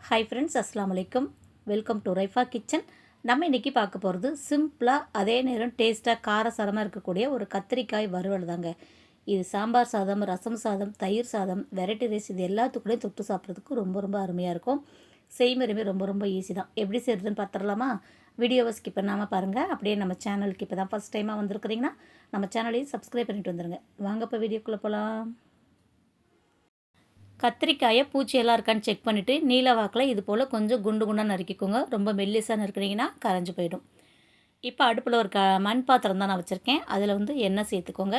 Hi friends அஸ்லாம் வலைக்கம் welcome to Raifa kitchen நம்ம இன்றைக்கி பார்க்க போகிறது சிம்பிளாக அதே நேரம் டேஸ்ட்டாக காரசாரமாக இருக்கக்கூடிய ஒரு கத்திரிக்காய் வறுவல் தாங்க. இது சாம்பார் சாதம் ரசம் சாதம் தயிர் சாதம் வெரைட்டி ரைஸ் இது எல்லாத்துக்கூடையும் தொட்டு சாப்பிட்றதுக்கு ரொம்ப ரொம்ப அருமையாக இருக்கும். செய்முறையுமே ரொம்ப ரொம்ப ஈஸி தான். எப்படி செய்கிறதுன்னு பார்த்துடலாமா? வீடியோவை ஸ்கிப் பண்ணாமல் பாருங்கள் அப்படியே நம்ம சேனலுக்கு இப்போ தான் ஃபஸ்ட் டைமாக வந்திருக்கிறீங்கன்னா நம்ம சேனலையும் சப்ஸ்கிரைப் பண்ணிட்டு வந்துடுங்க வாங்க இப்போ வீடியோக்குள்ளே போகலாம் கத்திரிக்காயை பூச்சியெல்லாம் இருக்கான்னு செக் பண்ணிவிட்டு நீல வாக்கில் இது போல் கொஞ்சம் குண்டு குண்டாக நறுக்கிக்கோங்க. ரொம்ப மெல்லிசாக நறுக்குனீங்கன்னா கரைஞ்சி போயிடும். இப்போ அடுப்பில் ஒரு க மண் பாத்திரம் தான் நான் வச்சுருக்கேன். அதில் வந்து எண்ணெய் சேர்த்துக்கோங்க.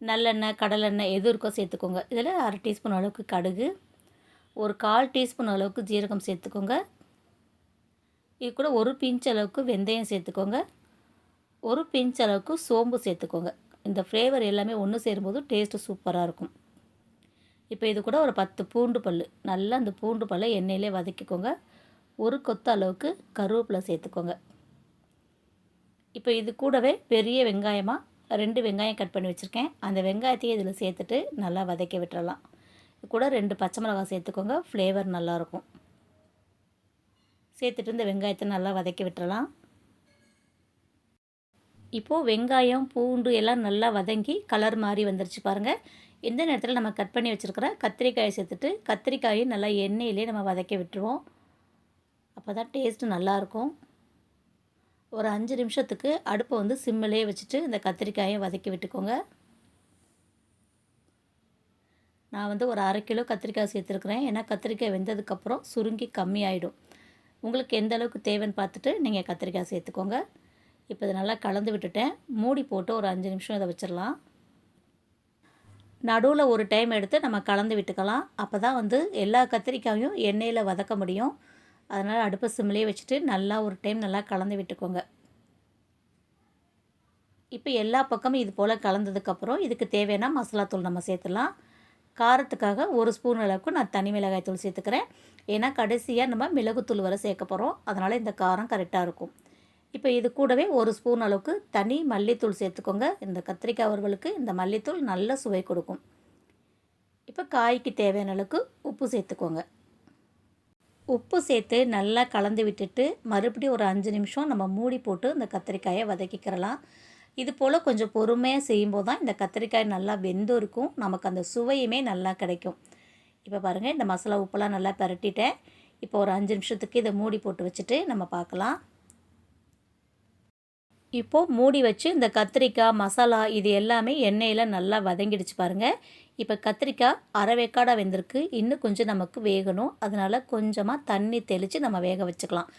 நல்லெண்ணெய் கடலெண்ணெய் எது இருக்கோ சேர்த்துக்கோங்க. இதில் அரை டீஸ்பூன் அளவுக்கு கடுகு ஒரு கால் டீஸ்பூன் அளவுக்கு ஜீரகம் சேர்த்துக்கோங்க. இது கூட ஒரு பிஞ்ச் அளவுக்கு வெந்தயம் சேர்த்துக்கோங்க. ஒரு பிஞ்ச் அளவுக்கு சோம்பு சேர்த்துக்கோங்க. இந்த ஃப்ளேவர் எல்லாமே ஒன்று சேரும்போது டேஸ்ட்டு சூப்பராக இருக்கும். இப்போ இது கூட ஒரு பத்து பூண்டு பல் நல்லா அந்த பூண்டு பல்லை எண்ணெயிலே வதக்கிக்கோங்க. ஒரு கொத்த அளவுக்கு கருவேப்பிலை சேர்த்துக்கோங்க. இப்போ இது கூடவே பெரிய வெங்காயமாக ரெண்டு வெங்காயம் கட் பண்ணி வச்சுருக்கேன். அந்த வெங்காயத்தையும் இதில் சேர்த்துட்டு நல்லா வதக்கி விட்டுறலாம். இது கூட ரெண்டு பச்சை மிளகாய் சேர்த்துக்கோங்க. ஃப்ளேவர் நல்லாயிருக்கும். சேர்த்துட்டு இந்த வெங்காயத்தை நல்லா வதக்கி விட்டுறலாம். இப்போது வெங்காயம் பூண்டு எல்லாம் நல்லா வதங்கி கலர் மாதிரி வந்துருச்சு பாருங்கள் இந்த நேரத்தில் நம்ம கட் பண்ணி வச்சுருக்கிற கத்திரிக்காயை சேர்த்துட்டு கத்திரிக்காயும் நல்லா எண்ணெயிலே நம்ம வதக்கி விட்டுருவோம். அப்போ தான் டேஸ்ட்டு நல்லாயிருக்கும். ஒரு அஞ்சு நிமிஷத்துக்கு அடுப்பை வந்து சிம்மிலே வச்சுட்டு இந்த கத்திரிக்காயை வதக்கி விட்டுக்கோங்க. நான் வந்து ஒரு அரை கிலோ கத்திரிக்காய் சேர்த்துருக்குறேன். ஏன்னா கத்திரிக்காய் வெந்ததுக்கப்புறம் சுருங்கி கம்மியாயிடும். உங்களுக்கு எந்த அளவுக்கு தேவைன்னு பார்த்துட்டு நீங்கள் கத்திரிக்காய் சேர்த்துக்கோங்க. இப்போ இதை நல்லா கலந்து விட்டுட்டேன். மூடி போட்டு ஒரு அஞ்சு நிமிஷம் இதை வச்சிடலாம். நடுவில் ஒரு டைம் எடுத்து நம்ம கலந்து விட்டுக்கலாம். அப்போ தான் வந்து எல்லா கத்திரிக்காயும் எண்ணெயில் வதக்க முடியும். அதனால் அடுப்பு சிம்லேயே வச்சுட்டு நல்லா ஒரு டைம் நல்லா கலந்து விட்டுக்கோங்க. இப்போ எல்லா பக்கமும் இது போல் கலந்ததுக்கப்புறம் இதுக்கு தேவையான மசாலா தூள் நம்ம சேர்த்துலாம் காரத்துக்காக ஒரு ஸ்பூன் அளவுக்கு நான் தனி மிளகாய் தூள் சேர்த்துக்கிறேன். ஏன்னா கடைசியாக நம்ம மிளகுத்தூள் வர சேர்க்க போகிறோம் அதனால் இந்த காரம் கரெக்டாக இருக்கும். இப்போ இது கூடவே ஒரு ஸ்பூன் அளவுக்கு தனி மல்லித்தூள் சேர்த்துக்கோங்க. இந்த கத்திரிக்காய் வறுவலுக்கு இந்த மல்லித்தூள் நல்ல சுவை கொடுக்கும். இப்போ காய்க்கு தேவையான அளவுக்கு உப்பு சேர்த்துக்கோங்க. உப்பு சேர்த்து நல்லா கலந்து விட்டுட்டு மறுபடியும் ஒரு அஞ்சு நிமிஷம் நம்ம மூடி போட்டு இந்த கத்திரிக்காயை வதக்கிக்கிறலாம். இது போல் கொஞ்சம் பொறுமையாக செய்யும்போது தான் இந்த கத்திரிக்காய் நல்லா வெந்தும் இருக்கும் நமக்கு அந்த சுவையுமே நல்லா கிடைக்கும். இப்போ பாருங்கள் இந்த மசாலா உப்பெல்லாம் நல்லா பரட்டிட்டேன். இப்போ ஒரு அஞ்சு நிமிஷத்துக்கு இதை மூடி போட்டு வச்சுட்டு நம்ம பார்க்கலாம். இப்போது மூடி வச்சு இந்த கத்திரிக்காய் மசாலா இது எல்லாமே எண்ணெயில் நல்லா வதங்கிடுச்சு பாருங்கள் இப்போ கத்திரிக்காய் அரைவேக்காடாக வெந்திருக்கு. இன்னும் கொஞ்சம் நமக்கு வேகணும். அதனால் கொஞ்சமாக தண்ணி தெளித்து நம்ம வேக வச்சுக்கலாம்.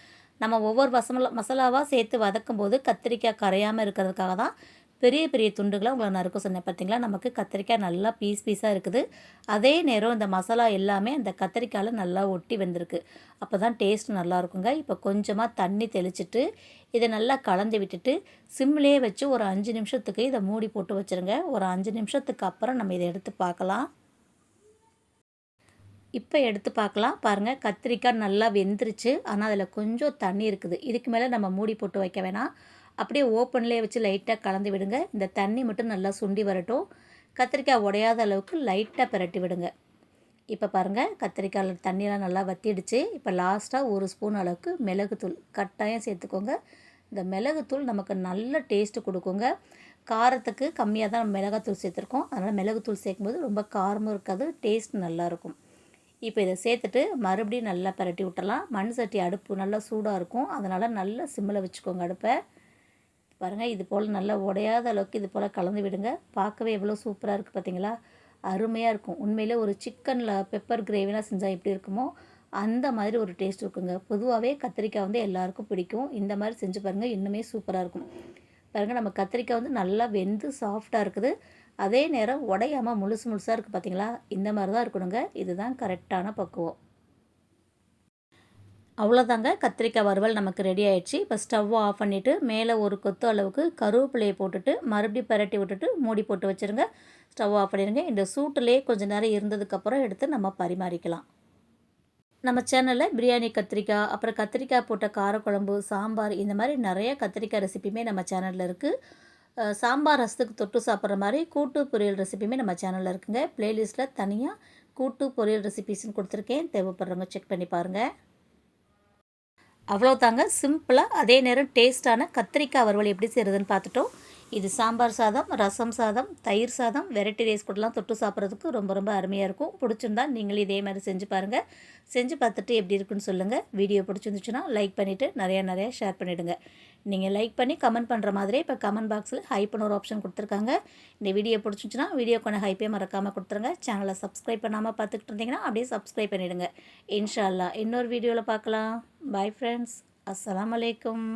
நம்ம ஒவ்வொரு மசமலா மசாலாவாக சேர்த்து வதக்கும் போது கத்திரிக்காய் கரையாமல் இருக்கிறதுக்காக தான் பெரிய பெரிய துண்டுகளாக உங்களை நறுக்க சொன்னேன். பார்த்தீங்களா? நமக்கு கத்திரிக்காய் நல்லா பீஸ் பீஸாக இருக்குது. அதே நேரம் இந்த மசாலா எல்லாமே அந்த கத்திரிக்காயில் நல்லா ஒட்டி வந்திருக்கு. அப்போ தான் டேஸ்ட் நல்லா இருக்குங்க. இப்போ கொஞ்சமாக தண்ணி தெளிச்சிட்டு இதை நல்லா கலந்து விட்டுட்டு சிம்லேயே வச்சு ஒரு அஞ்சு நிமிஷத்துக்கு இதை மூடி போட்டு வச்சுருங்க. ஒரு அஞ்சு நிமிஷத்துக்கு அப்புறம் நம்ம இதை எடுத்து பார்க்கலாம். இப்போ எடுத்து பார்க்கலாம். பாருங்கள் கத்திரிக்காய் நல்லா வெந்துருச்சு. ஆனால் அதில் கொஞ்சம் தண்ணி இருக்குது. இதுக்கு மேலே நம்ம மூடி போட்டு வைக்க வேணாம். அப்படியே ஓப்பன்லேயே வச்சு லைட்டாக கலந்து விடுங்க. இந்த தண்ணி மட்டும் நல்லா சுண்டி வரட்டும். கத்திரிக்காய் உடையாத அளவுக்கு லைட்டாக பிரட்டி விடுங்க. இப்போ பாருங்கள் கத்திரிக்காயில் தண்ணியெலாம் நல்லா வத்திடுச்சு. இப்போ லாஸ்ட்டாக ஒரு ஸ்பூன் அளவுக்கு மிளகுத்தூள் கட்டாயம் சேர்த்துக்கோங்க. இந்த மிளகுத்தூள் நமக்கு நல்ல டேஸ்ட்டு கொடுக்குங்க. காரத்துக்கு கம்மியாக தான் மிளகாத்தூள் சேர்த்துருக்கோம். அதனால் மிளகுத்தூள் சேர்க்கும்போது ரொம்ப காரமும் இருக்காது டேஸ்ட் நல்லாயிருக்கும் இப்போ இதை சேர்த்துட்டு மறுபடியும் நல்லா பரட்டி விட்டலாம் மண் சட்டி அடுப்பு நல்லா சூடாக இருக்கும். அதனால் நல்லா சிம்மில் வச்சுக்கோங்க அடுப்பை. பாருங்கள் இது போல் நல்லா உடையாத அளவுக்கு இது போல் கலந்து விடுங்க. பார்க்கவே எவ்வளோ சூப்பராக இருக்குது பார்த்தீங்களா அருமையாக இருக்கும். உண்மையிலே ஒரு சிக்கனில் பெப்பர் கிரேவிலாம் செஞ்சால் எப்படி இருக்குமோ அந்த மாதிரி ஒரு டேஸ்ட் இருக்குங்க. பொதுவாகவே கத்திரிக்காய் வந்து எல்லாருக்கும் பிடிக்கும். இந்த மாதிரி செஞ்சு பாருங்கள் இன்னுமே சூப்பராக இருக்கும். பாருங்கள் நம்ம கத்திரிக்காய் வந்து நல்லா வெந்து சாஃப்டாக இருக்குது. அதே நேரம் உடையாமல் முழுசு முழுசாக இருக்குது பார்த்தீங்களா இந்த மாதிரி தான் இருக்கணுங்க. இதுதான் கரெக்டான பக்குவம். அவ்வளோதாங்க. கத்திரிக்காய் வறுவல் நமக்கு ரெடி ஆயிடுச்சு. இப்போ ஸ்டவ்வை ஆஃப் பண்ணிவிட்டு மேலே ஒரு கொத்து அளவுக்கு கருவேப்பிலையை போட்டுட்டு மறுபடியும் பரட்டி விட்டுட்டு மூடி போட்டு வச்சுருங்க. ஸ்டவ் ஆஃப் பண்ணிடுங்க இந்த சூட்டிலே கொஞ்சம் நேரம் இருந்ததுக்கப்புறம் எடுத்து நம்ம பரிமாறிக்கலாம். நம்ம சேனலில் பிரியாணி கத்திரிக்காய் அப்புறம் கத்திரிக்காய் போட்ட காரக்குழம்பு சாம்பார் இந்த மாதிரி நிறைய கத்திரிக்காய் ரெசிபியுமே நம்ம சேனலில் இருக்குது சாம்பார் ரசத்துக்கு தொட்டு சாப்பிட்ற மாதிரி கூட்டு பொரியல் ரெசிபியுமே நம்ம சேனலில் இருக்குங்க. ப்ளேலிஸ்ட்டில் தனியாக கூட்டு பொரியல் ரெசிபிஸ்ன்னு கொடுத்துருக்கேன். தேவைப்படுறவங்க செக் பண்ணி பாருங்கள் அவ்வளோ தாங்க சிம்பிளாக அதே நேரம் டேஸ்ட்டான கத்திரிக்காய் வறுவல் எப்படி செய்கிறதுன்னு பார்த்துட்டோம். இது சாம்பார் சாதம் ரசம் சாதம் தயிர் சாதம் வெரைட்டி ரைஸ் கூடலாம் தொட்டு சாப்பிட்றதுக்கு ரொம்ப ரொம்ப அருமையாக இருக்கும். பிடிச்சிருந்தா நீங்களும் இதே மாதிரி செஞ்சு பாருங்கள் செஞ்சு பார்த்துட்டு எப்படி இருக்குன்னு சொல்லுங்கள் வீடியோ பிடிச்சிருந்துச்சுன்னா லைக் பண்ணிவிட்டு நிறையா நிறையா ஷேர் பண்ணிவிடுங்க நீங்கள் லைக் பண்ணி கமெண்ட் பண்ணுற மாதிரி இப்போ கமெண்ட் பாக்ஸில் ஹைப்னு ஒரு ஆப்ஷன் கொடுத்துருக்காங்க. இந்த வீடியோ பிடிச்சிருந்துச்சுன்னா வீடியோக்கான ஹைப்பே மறக்காமல் கொடுத்துருங்க. சேனலை சப்ஸ்கிரைப் பண்ணாமல் பார்த்துக்கிட்டு இருந்தீங்கன்னா அப்படியே சப்ஸ்கிரைப் பண்ணிவிடுங்க இன்ஷால்லா இன்னொரு வீடியோவில் பார்க்கலாம். Bye friends. அஸ்லாம் வலைக்கம்